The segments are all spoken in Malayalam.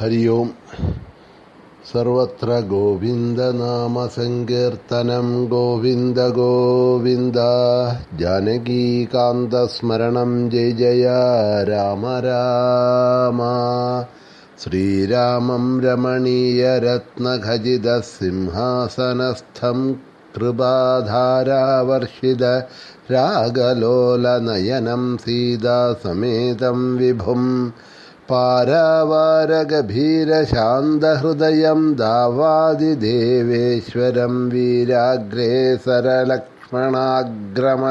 ഹരി ഓം സർവത്ര ഗോവിന്ദനാമസങ്കീർത്തനം ഗോവിന്ദ ഗോവിന്ദ ജാനകീകാന്തസ്മരണം ജയ ജയ രാമ രാമ ശ്രീരാമം രമണീയരത്നഖചിതസിംഹാസനസ്ഥം കൃപാധാരാവർഷിത രാഗലോലനയനം സീതാസമേതം വിഭും പാരാവാരഗഭീരശാന്തഹൃദയം ദാവാദിദേവേശ്വരം വീരാഗ്രേസരലക്ഷ്മണാഗ്രമ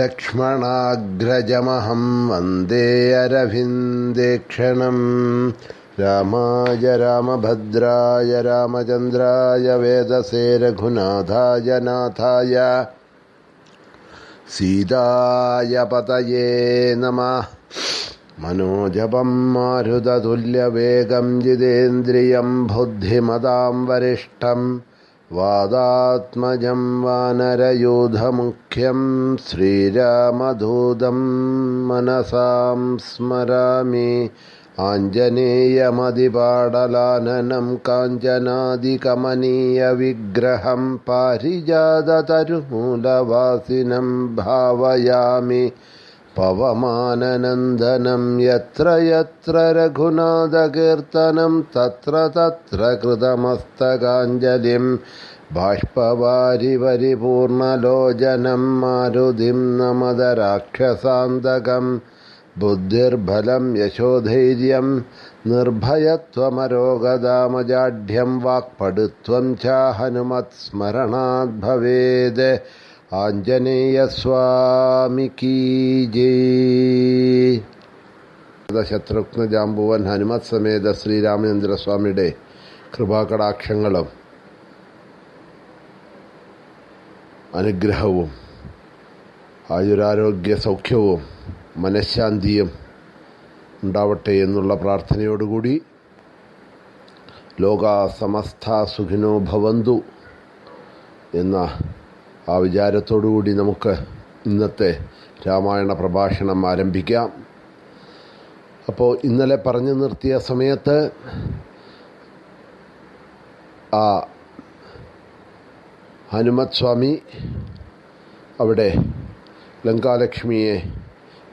ലക്ഷ്മണാഗ്രജമഹം വന്ദേ അരവിന്ദേക്ഷണം രാമായ രാമഭദ്രായ രാമചന്ദ്രായ വേദസേ രഘുനാഥായ നാഥായ സീതായ പതയേ നമഃ. मनोजपं मारुततुल्यवेगं जितेन्द्रियं बुद्धिमदां वरिष्ठं वादात्मजं वानरयूधमुख्यं श्रीरामधूतं मनसां स्मरामि आञ्जनेयमदिपाडलाननं काञ्चनादिकमनीयविग्रहं पारिजाततरुमूलवासिनं भावयामि पवमाननन्दनं यत्र यत्र रघुनाथकीर्तनं तत्र तत्र कृतमस्तकाञ्जलिं बाष्पवारिपरिपूर्णलोचनं नमद नमदराक्षसान्दगं बुद्धिर्बलं यशोधैर्यं निर्भयत्वमरोगदामजाढ्यं वाक्पडुत्वं च हनुमत्स्मरणाद्भवेद् ആഞ്ജനേയസ്വാമിക്ക് ജയ്. ശത്രുഘ്ന ജാമ്പുവൻ ഹനുമത് സമേത ശ്രീരാമചന്ദ്രസ്വാമിയുടെ കൃപാകടാക്ഷങ്ങളും അനുഗ്രഹവും ആയുരാരോഗ്യ സൗഖ്യവും മനഃശാന്തിയും ഉണ്ടാവട്ടെ എന്നുള്ള പ്രാർത്ഥനയോടുകൂടി ലോക സമസ്ത സുഖിനോ ഭവന്തു എന്ന ആ വിചാരത്തോടുകൂടി നമുക്ക് ഇന്നത്തെ രാമായണ പ്രഭാഷണം ആരംഭിക്കാം. അപ്പോൾ ഇന്നലെ പറഞ്ഞു നിർത്തിയ സമയത്ത് ആ ഹനുമത് സ്വാമി അവിടെ ലങ്കാലക്ഷ്മിയെ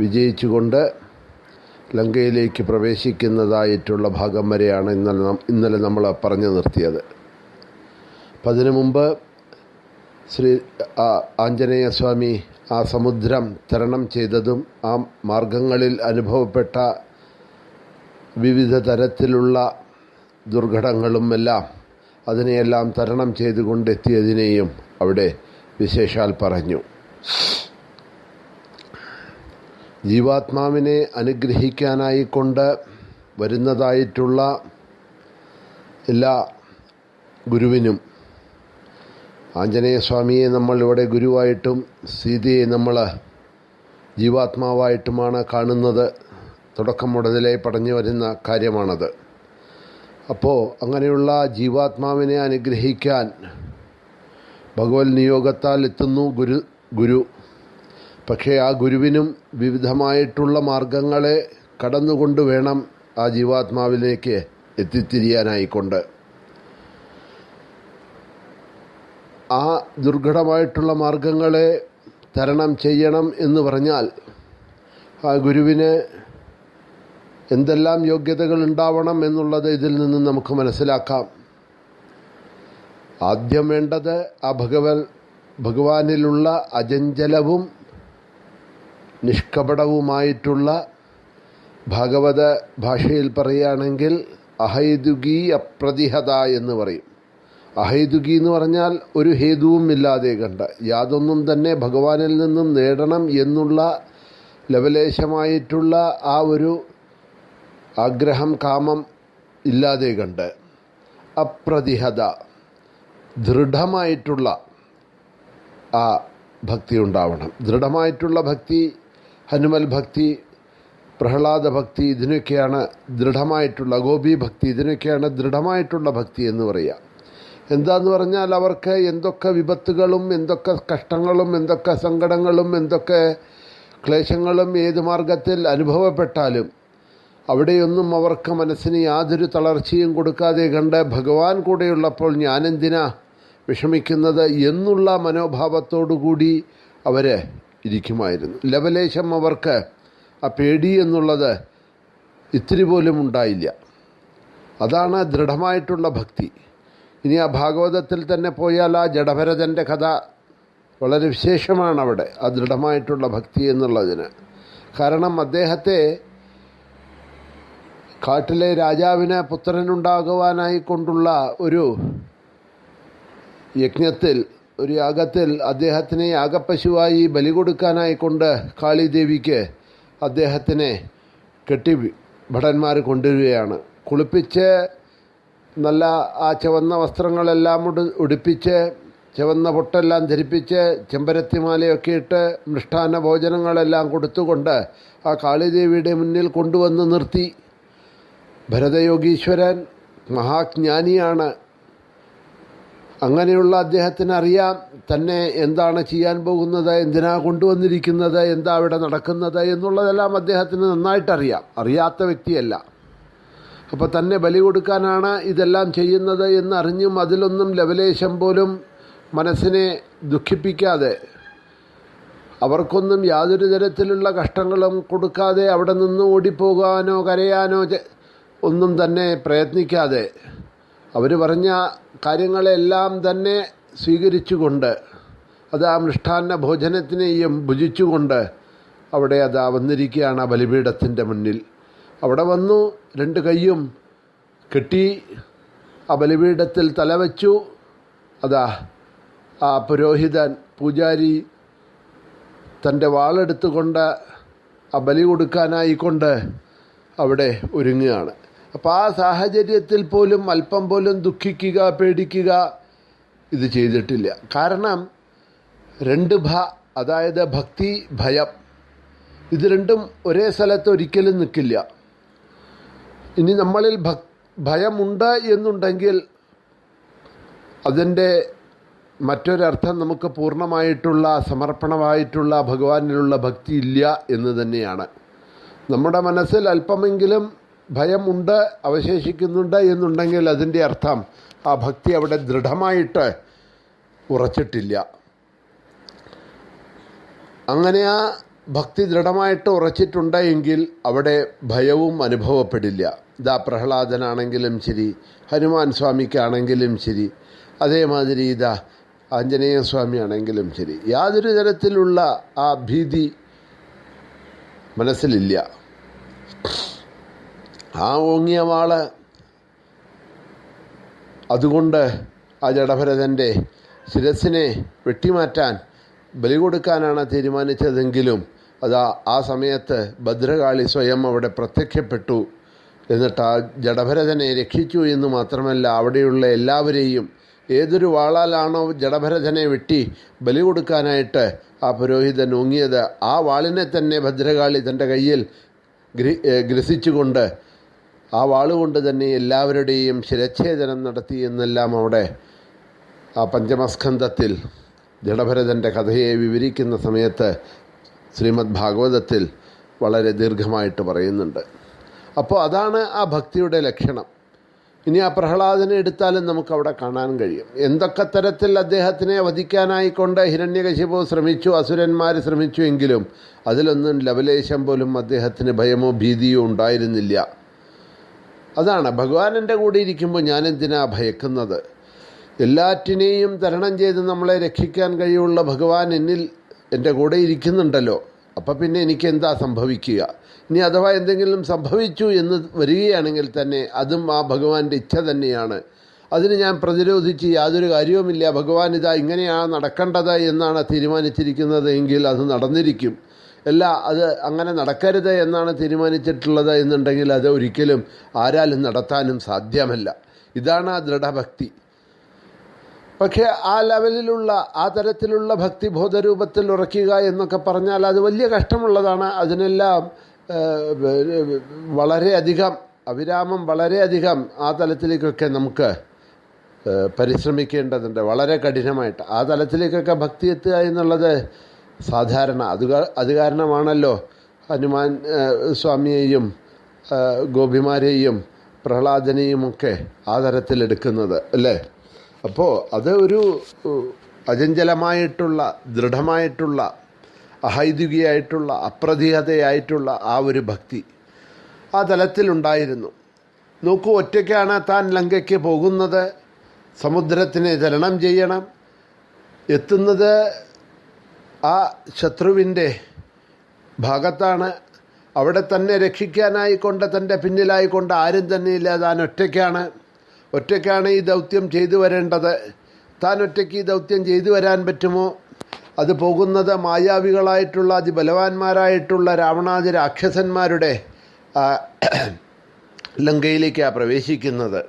വിജയിച്ചുകൊണ്ട് ലങ്കയിലേക്ക് പ്രവേശിക്കുന്നതായിട്ടുള്ള ഭാഗം വരെയാണ് ഇന്നലെ ഇന്നലെ നമ്മൾ പറഞ്ഞു നിർത്തിയത്. അപ്പം അതിനു മുമ്പ് ശ്രീ ആഞ്ജനേയസ്വാമി ആ സമുദ്രം തരണം ചെയ്തതും ആ മാർഗങ്ങളിൽ അനുഭവപ്പെട്ട വിവിധ തരത്തിലുള്ള ദുർഘടങ്ങളും എല്ലാം അതിനെയെല്ലാം തരണം ചെയ്തുകൊണ്ടെത്തിയതിനെയും അവിടെ വിശേഷാൽ പറഞ്ഞു. ജീവാത്മാവിനെ അനുഗ്രഹിക്കാനായിക്കൊണ്ട് വരുന്നതായിട്ടുള്ള എല്ലാ ഗുരുവിനും ആഞ്ജനേയസ്വാമിയെ നമ്മൾ ഇവിടെ ഗുരുവായിട്ടും സീതയെ നമ്മൾ ജീവാത്മാവായിട്ടുമാണ് കാണുന്നത്. തുടക്കം മുതലേ പടഞ്ഞു വരുന്ന കാര്യമാണത്. അപ്പോൾ അങ്ങനെയുള്ള ജീവാത്മാവിനെ അനുഗ്രഹിക്കാൻ ഭഗവത് നിയോഗത്താൽ എത്തുന്നു ഗുരു ഗുരു. പക്ഷേ ആ ഗുരുവിനും വിവിധമായിട്ടുള്ള മാർഗങ്ങളെ കടന്നുകൊണ്ട് വേണം ആ ജീവാത്മാവിലേക്ക് എത്തിത്തിരിയാനായിക്കൊണ്ട്. ആ ദുർഘടമായിട്ടുള്ള മാർഗങ്ങളെ തരണം ചെയ്യണം എന്ന് പറഞ്ഞാൽ ആ ഗുരുവിന് എന്തെല്ലാം യോഗ്യതകൾ ഉണ്ടാവണം എന്നുള്ളത് ഇതിൽ നിന്ന് നമുക്ക് മനസ്സിലാക്കാം. ആദ്യം വേണ്ടത് ആ ഭഗവൻ ഭഗവാനിലുള്ള അജഞ്ചലവും നിഷ്കപടവുമായിട്ടുള്ള ഭാഗവത ഭാഷയിൽ പറയുകയാണെങ്കിൽ അഹൈതുകീ അപ്രതിഹത എന്ന് പറയും. അഹൈതുകി എന്ന് പറഞ്ഞാൽ ഒരു ഹേതുവും ഇല്ലാതെ കണ്ട്. യാതൊന്നും തന്നെ ഭഗവാനിൽ നിന്നും നേടണം എന്നുള്ള ലവലേശമായിട്ടുള്ള ആ ഒരു ആഗ്രഹം കാമം ഇല്ലാതെ കണ്ട്. അപ്രതിഹത ദൃഢമായിട്ടുള്ള ആ ഭക്തി ഉണ്ടാവണം. ദൃഢമായിട്ടുള്ള ഭക്തി ഹനുമൽ ഭക്തി പ്രഹ്ലാദ ഭക്തി ഇതിനൊക്കെയാണ് ദൃഢമായിട്ടുള്ള ഗോപി ഭക്തി ഇതിനൊക്കെയാണ് ദൃഢമായിട്ടുള്ള ഭക്തി എന്ന് പറയുക എന്താന്ന് പറഞ്ഞാൽ അവർക്ക് എന്തൊക്കെ വിപത്തുകളും എന്തൊക്കെ കഷ്ടങ്ങളും എന്തൊക്കെ സങ്കടങ്ങളും എന്തൊക്കെ ക്ലേശങ്ങളും ഏത് മാർഗത്തിൽ അനുഭവപ്പെട്ടാലും അവിടെയൊന്നും അവർക്ക് മനസ്സിന് യാതൊരു തളർച്ചയും കൊടുക്കാതെ കണ്ട് ഭഗവാൻ കൂടെയുള്ളപ്പോൾ ഞാനെന്തിനാ വിഷമിക്കുന്നത് എന്നുള്ള മനോഭാവത്തോടുകൂടി അവർ ഇരിക്കുമായിരുന്നു. ലവലേശം അവർക്ക് ആ പേടി എന്നുള്ളത് ഇത്തിരി പോലും ഉണ്ടായില്ല. അതാണ് ദൃഢമായിട്ടുള്ള ഭക്തി. ഇനി ആ ഭാഗവതത്തിൽ തന്നെ പോയാൽ ആ ജഡഭരതന്റെ കഥ വളരെ വിശേഷമാണ് അവിടെ ആ ദൃഢമായിട്ടുള്ള ഭക്തി എന്നുള്ളതിന്. കാരണം അദ്ദേഹത്തെ കാട്ടിലെ രാജാവിന് പുത്രനുണ്ടാകുവാനായി കൊണ്ടുള്ള ഒരു യജ്ഞത്തിൽ ഒരു യാഗത്തിൽ അദ്ദേഹത്തിനെ യാഗപ്പശുവായി ബലി കൊടുക്കാനായി കൊണ്ട് കാളിദേവിക്ക് അദ്ദേഹത്തിനെ കെട്ടി ഭടന്മാർ കൊണ്ടുവരികയാണ്. കുളിപ്പിച്ച് നല്ല ആ ചുവന്ന വസ്ത്രങ്ങളെല്ലാം ഉടു ഉടുപ്പിച്ച് ചുവന്ന പൊട്ടെല്ലാം ധരിപ്പിച്ച് ചെമ്പരത്തിമാലയൊക്കെ ഇട്ട് മിഷ്ടാന ഭോജനങ്ങളെല്ലാം കൊടുത്തുകൊണ്ട് ആ കാളിദേവിയുടെ മുന്നിൽ കൊണ്ടുവന്ന് നിർത്തി. ഭരതയോഗീശ്വരൻ മഹാജ്ഞാനിയാണ്. അങ്ങനെയുള്ള അദ്ദേഹത്തിന് അറിയാം തന്നെ എന്താണ് ചെയ്യാൻ പോകുന്നത് എന്തിനാ കൊണ്ടുവന്നിരിക്കുന്നത് എന്താ അവിടെ നടക്കുന്നത് എന്നുള്ളതെല്ലാം അദ്ദേഹത്തിന് നന്നായിട്ടറിയാം. അറിയാത്ത വ്യക്തിയല്ല. അപ്പോൾ തന്നെ ബലി കൊടുക്കാനാണ് ഇതെല്ലാം ചെയ്യുന്നത് എന്നറിഞ്ഞും അതിലൊന്നും ലവലേശം പോലും മനസ്സിനെ ദുഃഖിപ്പിക്കാതെ അവർക്കൊന്നും യാതൊരു തരത്തിലുള്ള കഷ്ടങ്ങളും കൊടുക്കാതെ അവിടെ നിന്ന് ഓടിപ്പോകാനോ കരയാനോ ഒന്നും തന്നെ പ്രയത്നിക്കാതെ അവർ പറഞ്ഞ കാര്യങ്ങളെല്ലാം തന്നെ സ്വീകരിച്ചുകൊണ്ട് അത് ആ മൃഷ്ടാന്ന ഭോജനത്തിനെയും ഭുജിച്ചുകൊണ്ട് അവിടെ അതാ വന്നിരിക്കുകയാണ് ആ ബലിപീഠത്തിന്റെ മുന്നിൽ. അവിടെ വന്നു രണ്ട് കൈയും കെട്ടി ആ ബലിപീഠത്തിൽ തലവച്ചു അതാ ആ പുരോഹിതൻ പൂജാരി തന്റെ വാളെടുത്തുകൊണ്ട് ആ ബലി കൊടുക്കാനായിക്കൊണ്ട് അവിടെ ഒരുങ്ങുകയാണ്. അപ്പോൾ ആ സാഹചര്യത്തിൽ പോലും അല്പം പോലും ദുഃഖിക്കുക പേടിക്കുക ഇത് ചെയ്തിട്ടില്ല. കാരണം രണ്ട് ഭ അതായത് ഭക്തി ഭയം ഇത് രണ്ടും ഒരേ സ്ഥലത്ത് ഒരിക്കലും നിൽക്കില്ല. ഇനി നമ്മളിൽ ഭയമുണ്ട് എന്നുണ്ടെങ്കിൽ അതിന്റെ മറ്റൊരർത്ഥം നമുക്ക് പൂർണമായിട്ടുള്ള സമർപ്പണമായിട്ടുള്ള ഭഗവാനിലുള്ള ഭക്തി ഇല്ല എന്ന് തന്നെയാണ്. നമ്മുടെ മനസ്സിൽ അല്പമെങ്കിലും ഭയമുണ്ട് അവശേഷിക്കുന്നുണ്ട് എന്നുണ്ടെങ്കിൽ അതിന്റെ അർത്ഥം ആ ഭക്തി അവിടെ ദൃഢമായിട്ട് ഉറച്ചിട്ടില്ല. അങ്ങനെ ആ ഭക്തി ദൃഢമായിട്ട് ഉറച്ചിട്ടുണ്ട് എങ്കിൽ അവിടെ ഭയവും അനുഭവപ്പെടില്ല. ഇതാ പ്രഹ്ലാദനാണെങ്കിലും ശരി ഹനുമാൻ സ്വാമിക്കാണെങ്കിലും ശരി അതേമാതിരി ഇതാ ആഞ്ജനേയ സ്വാമിയാണെങ്കിലും ശരി. യാതൊരു തരത്തിലുള്ള ആ ഭീതി മനസ്സിലില്ല. ആ ഓങ്ങിയ വാൾ അതുകൊണ്ട് ആ ജഡഭരതന്റെ ശിരസിനെ വെട്ടിമാറ്റാൻ ബലി കൊടുക്കാനാണ് തീരുമാനിച്ചതെങ്കിലും അതാ ആ സമയത്ത് ഭദ്രകാളി സ്വയം അവിടെ പ്രത്യക്ഷപ്പെട്ടു. എന്നിട്ട് ആ ജഡഭരതനെ രക്ഷിച്ചു എന്ന് മാത്രമല്ല അവിടെയുള്ള എല്ലാവരെയും ഏതൊരു വാളാലാണോ ജഡഭരതനെ വെട്ടി ബലി കൊടുക്കാനായിട്ട് ആ പുരോഹിതൻ ഓങ്ങിയത് ആ വാളിനെ തന്നെ ഭദ്രകാളി തന്റെ കയ്യിൽ ഗ്രസിച്ചുകൊണ്ട് ആ വാളുകൊണ്ട് തന്നെ എല്ലാവരുടെയും ശിരച്ഛേദനം നടത്തി എന്നെല്ലാം അവിടെ ആ പഞ്ചമസ്കന്ധത്തിൽ ജഡഭരതന്റെ കഥയെ വിവരിക്കുന്ന സമയത്ത് ശ്രീമദ് ഭാഗവതത്തിൽ വളരെ ദീർഘമായിട്ട് പറയുന്നുണ്ട്. അപ്പോൾ അതാണ് ആ ഭക്തിയുടെ ലക്ഷണം. ഇനി ആ പ്രഹ്ലാദനെ എടുത്താലും നമുക്കവിടെ കാണാൻ കഴിയും. എന്തൊക്കെ തരത്തിൽ അദ്ദേഹത്തിനെ വധിക്കാനായിക്കൊണ്ട് ഹിരണ്യകശിപു ശ്രമിച്ചു അസുരന്മാർ ശ്രമിച്ചു എങ്കിലും അതിലൊന്നും ലവലേശം പോലും അദ്ദേഹത്തിന് ഭയമോ ഭീതിയോ ഉണ്ടായിരുന്നില്ല. അതാണ് ഭഗവാനന്റെ കൂടെ ഇരിക്കുമ്പോൾ ഞാനെന്തിനാ ഭയക്കുന്നത്? എല്ലാറ്റിനെയും തരണം ചെയ്ത് നമ്മളെ രക്ഷിക്കാൻ കഴിയുള്ള ഭഗവാൻ എന്നിൽ എന്റെ കൂടെ ഇരിക്കുന്നുണ്ടല്ലോ. അപ്പം പിന്നെ എനിക്ക് എന്താ സംഭവിക്കുക? ഇനി അഥവാ എന്തെങ്കിലും സംഭവിച്ചു എന്ന് വരികയാണെങ്കിൽ തന്നെ അതും ആ ഭഗവാന്റെ ഇച്ഛ തന്നെയാണ്. അതിന് ഞാൻ പ്രതിരോധിച്ച് യാതൊരു കാര്യവുമില്ല. ഭഗവാൻ ഇതാ ഇങ്ങനെയാണ് നടക്കേണ്ടത് എന്നാണ് തീരുമാനിച്ചിരിക്കുന്നത് എങ്കിൽ അത് നടന്നിരിക്കും. അല്ല അത് അങ്ങനെ നടക്കരുത് എന്നാണ് തീരുമാനിച്ചിട്ടുള്ളത് എന്നുണ്ടെങ്കിൽ അത് ഒരിക്കലും ആരാലും നടത്താനും സാധ്യമല്ല. ഇതാണ് ആ ദൃഢഭക്തി. പക്ഷേ ആ ലെവലിലുള്ള ആ തരത്തിലുള്ള ഭക്തി ബോധരൂപത്തിൽ ഉറക്കുക എന്നൊക്കെ പറഞ്ഞാൽ അത് വലിയ കഷ്ടമുള്ളതാണ്. അതിനെല്ലാം വളരെയധികം അവിരാമം വളരെയധികം ആ തലത്തിലേക്കൊക്കെ നമുക്ക് പരിശ്രമിക്കേണ്ടതുണ്ട്. വളരെ കഠിനമായിട്ട്. ആ തലത്തിലേക്കൊക്കെ ഭക്തി എത്തുക എന്നുള്ളത് സാധാരണ അത് അത് കാരണമാണല്ലോ ഹനുമാൻ സ്വാമിയെയും ഗോപിമാരെയും പ്രഹ്ലാദനെയുമൊക്കെ ആ തരത്തിലെടുക്കുന്നത് അല്ലേ? അപ്പോൾ അത് ഒരു അചഞ്ചലമായിട്ടുള്ള ദൃഢമായിട്ടുള്ള അഹൈതുകിയായിട്ടുള്ള അപ്രതിഹതയായിട്ടുള്ള ആ ഒരു ഭക്തി ആ തലത്തിലുണ്ടായിരുന്നു. നോക്കൂ ഒറ്റയ്ക്കാണ് താൻ ലങ്കയ്ക്ക് പോകുന്നത്. സമുദ്രത്തിനെ തരണം ചെയ്യണം. എത്തുന്നത് ആ ശത്രുവിന്റെ ഭാഗത്താണ്. അവിടെ തന്നെ രക്ഷിക്കാനായിക്കൊണ്ട് തന്റെ പിന്നിലായിക്കൊണ്ട് ആരും തന്നെ ഇല്ല താൻ ഒറ്റയ്ക്കാണ്. ഒറ്റയ്ക്കാണ് ഈ ദൗത്യം ചെയ്തു വരേണ്ടത്. താൻ ഒറ്റയ്ക്ക് ഈ ദൗത്യം ചെയ്തു വരാൻ പറ്റുമോ? അത് പോകുന്നത് മായാവികളായിട്ടുള്ള അതിബലവാന്മാരായിട്ടുള്ള രാവണാതി രാക്ഷസന്മാരുടെ ലങ്കയിലേക്കാണ് പ്രവേശിക്കുന്നത്.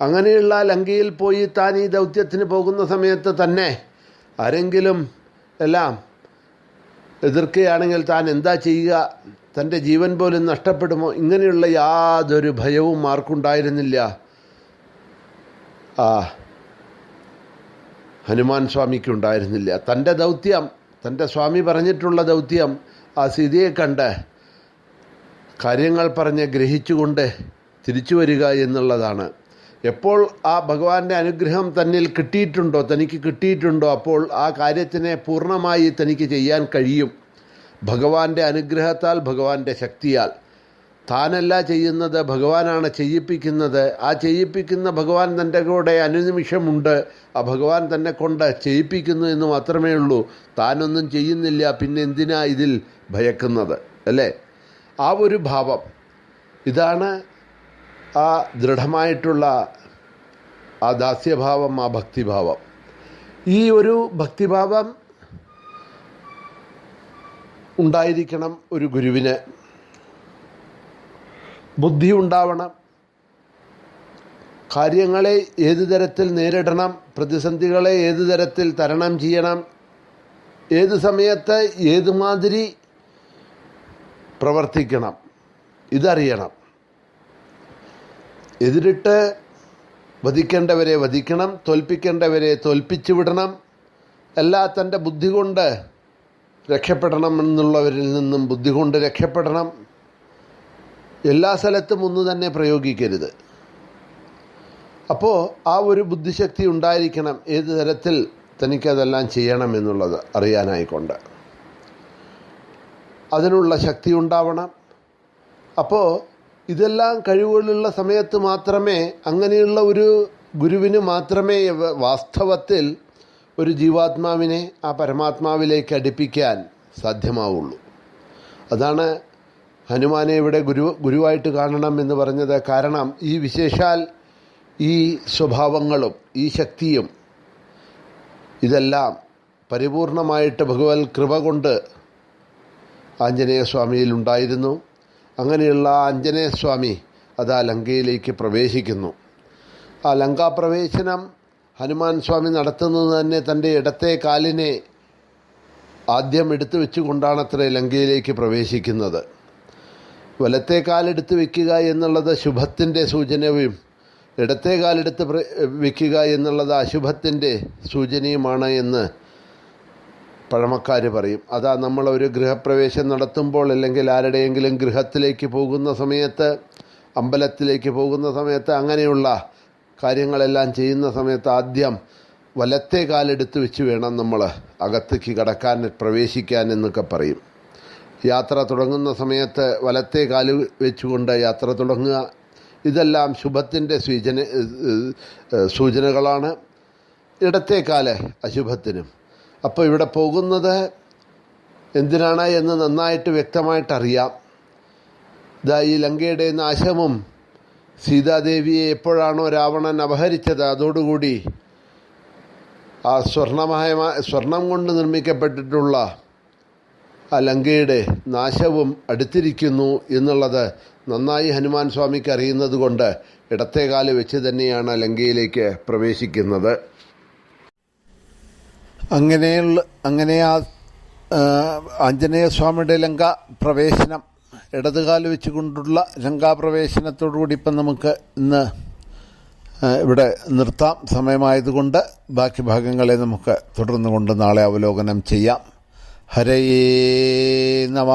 അങ്ങനെയുള്ള ലങ്കയിൽ പോയി താൻ ഈ ദൗത്യത്തിന് പോകുന്ന സമയത്ത് തന്നെ ആരെങ്കിലും എല്ലാം എതിർക്കുകയാണെങ്കിൽ താൻ എന്താ ചെയ്യുക? തന്റെ ജീവൻ പോലും നഷ്ടപ്പെടുമോ? ഇങ്ങനെയുള്ള യാതൊരു ഭയവും ആർക്കുണ്ടായിരുന്നില്ല. ഹനുമാൻ സ്വാമിക്കുണ്ടായിരുന്നില്ല. തന്റെ ദൗത്യം തന്റെ സ്വാമി പറഞ്ഞിട്ടുള്ള ദൗത്യം ആ സീതയെ കണ്ട് കാര്യങ്ങൾ പറഞ്ഞ് ഗ്രഹിച്ചുകൊണ്ട് തിരിച്ചു വരിക എന്നുള്ളതാണ്. എപ്പോൾ ആ ഭഗവാന്റെ അനുഗ്രഹം തന്നിൽ കിട്ടിയിട്ടുണ്ടോ തനിക്ക് കിട്ടിയിട്ടുണ്ടോ അപ്പോൾ ആ കാര്യത്തിനെ പൂർണമായി തനിക്ക് ചെയ്യാൻ കഴിയും. ഭഗവാന്റെ അനുഗ്രഹത്താൽ ഭഗവാന്റെ ശക്തിയാൽ. താനല്ല ചെയ്യുന്നത് ഭഗവാനാണ് ചെയ്യിപ്പിക്കുന്നത്. ആ ചെയ്യിപ്പിക്കുന്ന ഭഗവാൻ തന്റെ കൂടെ അനുനിമിഷമുണ്ട്. ആ ഭഗവാൻ തന്നെ കൊണ്ട് ചെയ്യിപ്പിക്കുന്നു എന്ന് മാത്രമേ ഉള്ളൂ. താനൊന്നും ചെയ്യുന്നില്ല പിന്നെ എന്തിനാ ഇതിൽ ഭയക്കുന്നത്? അല്ലേ? ആ ഒരു ഭാവം. ഇതാണ് ആ ദൃഢമായിട്ടുള്ള ആ ദാസ്യഭാവം ആ ഭക്തിഭാവം. ഈ ഒരു ഭക്തിഭാവം ഉണ്ടായിരിക്കണം ഒരു ഗുരുവിന്. ബുദ്ധി ഉണ്ടാവണം കാര്യങ്ങളെ ഏതു തരത്തിൽ നേരിടണം പ്രതിസന്ധികളെ ഏതു തരത്തിൽ തരണം ചെയ്യണം ഏത് സമയത്ത് ഏതുമാതിരി പ്രവർത്തിക്കണം ഇതറിയണം. എതിരിട്ട് വധിക്കേണ്ടവരെ വധിക്കണം തോൽപ്പിക്കേണ്ടവരെ തോൽപ്പിച്ചു വിടണം. എല്ലാ തന്റെ ബുദ്ധി കൊണ്ട് രക്ഷപ്പെടണം എന്നുള്ളവരിൽ നിന്നും ബുദ്ധി കൊണ്ട് രക്ഷപ്പെടണം. എല്ലാ സ്ഥലത്തും ഒന്ന് തന്നെ പ്രയോഗിക്കരുത്. അപ്പോൾ ആ ഒരു ബുദ്ധിശക്തി ഉണ്ടായിരിക്കണം ഏത് തരത്തിൽ തനിക്കതെല്ലാം ചെയ്യണം എന്നുള്ളത് അറിയാനായിക്കൊണ്ട്. അതിനുള്ള ശക്തി ഉണ്ടാവണം. അപ്പോൾ ഇതെല്ലാം കഴിവുകളുള്ള സമയത്ത് മാത്രമേ അങ്ങനെയുള്ള ഒരു ഗുരുവിന് മാത്രമേ വാസ്തവത്തിൽ ഒരു ജീവാത്മാവിനെ ആ പരമാത്മാവിലേക്ക് അടുപ്പിക്കാൻ സാധ്യമാവുള്ളൂ. അതാണ് ഹനുമാനെ ഇവിടെ ഗുരു ഗുരുവായിട്ട് കാണണം എന്ന് പറഞ്ഞത് കാരണം ഈ വിശേഷാൽ ഈ സ്വഭാവങ്ങളും ഈ ശക്തിയും ഇതെല്ലാം പരിപൂർണമായിട്ട് ഭഗവത് കൃപ കൊണ്ട് ആഞ്ജനേയസ്വാമിയിൽ ഉണ്ടായിരുന്നു. അങ്ങനെയുള്ള ആഞ്ജനേയസ്വാമി അത് ലങ്കയിലേക്ക് പ്രവേശിക്കുന്നു. ആ ലങ്കാപ്രവേശനം ഹനുമാൻ സ്വാമി നടത്തുന്നത് തന്നെ തന്റെ ഇടത്തെ കാലിനെ ആദ്യം എടുത്തു വെച്ചുകൊണ്ടാണ് അത്ര ലങ്കയിലേക്ക് പ്രവേശിക്കുന്നത്. വലത്തെ കാലെടുത്ത് വയ്ക്കുക എന്നുള്ളത് ശുഭത്തിന്റെ സൂചനയും ഇടത്തെ കാലെടുത്ത് വയ്ക്കുക എന്നുള്ളത് അശുഭത്തിന്റെ സൂചനയുമാണ് എന്ന് പഴമക്കാർ പറയും. അതാ നമ്മൾ ഒരു ഗൃഹപ്രവേശം നടത്തുമ്പോൾ അല്ലെങ്കിൽ ആരുടെയെങ്കിലും ഗൃഹത്തിലേക്ക് പോകുന്ന സമയത്ത് അമ്പലത്തിലേക്ക് പോകുന്ന സമയത്ത് അങ്ങനെയുള്ള കാര്യങ്ങളെല്ലാം ചെയ്യുന്ന സമയത്ത് ആദ്യം വലത്തെ കാലെടുത്ത് വെച്ച് വേണം നമ്മൾ അകത്തേക്ക് കടക്കാൻ പ്രവേശിക്കാൻ എന്നൊക്കെ പറയും. യാത്ര തുടങ്ങുന്ന സമയത്ത് വലത്തെ കാൽ വെച്ചുകൊണ്ട് യാത്ര തുടങ്ങുക. ഇതെല്ലാം ശുഭത്തിന്റെ സൂചന സൂചനകളാണ്. ഇടത്തെ കാൽ അശുഭത്തിനും. അപ്പോൾ ഇവിടെ പോകുന്നത് എന്തിനാണ് എന്ന് നന്നായിട്ട് വ്യക്തമായിട്ടറിയാം. ഇതാ ഈ ലങ്കയുടെ നാശവും സീതാദേവിയെ എപ്പോഴാണോ രാവണൻ അപഹരിച്ചത് അതോടുകൂടി ആ സ്വർണമായ സ്വർണം കൊണ്ട് നിർമ്മിക്കപ്പെട്ടിട്ടുള്ള ആ ലങ്കയുടെ നാശവും അടുത്തിരിക്കുന്നു എന്നുള്ളത് നന്നായി ഹനുമാൻ സ്വാമിക്ക് അറിയുന്നത് കൊണ്ട് ഇടത്തേകാൽ വെച്ച് തന്നെയാണ് ലങ്കയിലേക്ക് പ്രവേശിക്കുന്നത്. അങ്ങനെയുള്ള അങ്ങനെ ആ ആഞ്ജനേയസ്വാമിയുടെ ആഞ്ജനേയ സ്വാമിയുടെ ലങ്ക പ്രവേശനം ഇടതുകാൽ വെച്ചുകൊണ്ടുള്ള ലങ്കാപ്രവേശനത്തോടുകൂടി ഇപ്പം നമുക്ക് ഇന്ന് ഇവിടെ നിർത്താം. സമയമായതുകൊണ്ട് ബാക്കി ഭാഗങ്ങളെ നമുക്ക് തുടർന്നുകൊണ്ട് നാളെ അവലോകനം ചെയ്യാം. ഹരയേ നമ.